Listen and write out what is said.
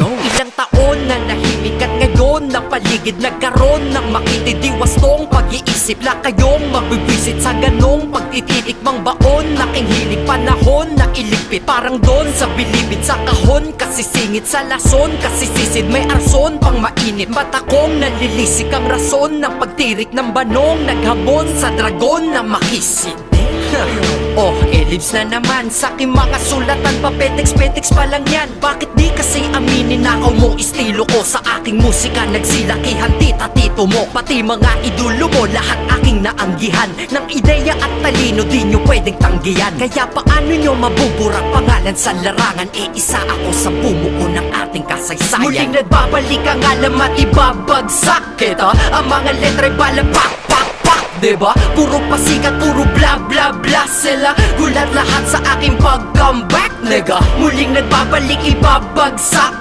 Ilang taon na nahimik at ngayon na paligid nagkaroon ng makitidiwastong pag-iisip na kayong mabibwisit sa ganong pagtititikmang baon Naking hilig panahon na iligpit. Parang doon sa bilibid sa kahon Kasi singit sa lason, kasi sisid may arson pang mainit. Ba't akong nalilisik ang rason ng pagtirik ng banong Naghamon sa dragon na makisid? Oh, ellipse na naman sa aking mga sulatan Papetex-petex pa lang yan. Bakit di kasi aminin na ako mo estilo ko? Sa aking musika nagsilakihan tita tito mo. Pati mga idolo mo lahat aking naanggihan. Ng ideya at talino di nyo pwedeng tanggihan. Kaya paano nyo mabubura pangalan sa larangan? E isa ako sa bumuo ng ating kasaysayan. Muling nagbabalik ang alam at ibabagsak kita. Ang mga letra'y balapak pak pak Diba? Puro pasikat, puro bla bla bla sila. Gulat lahat sa aking pag-comeback, nigga. Muling nagbabalik, ibabagsak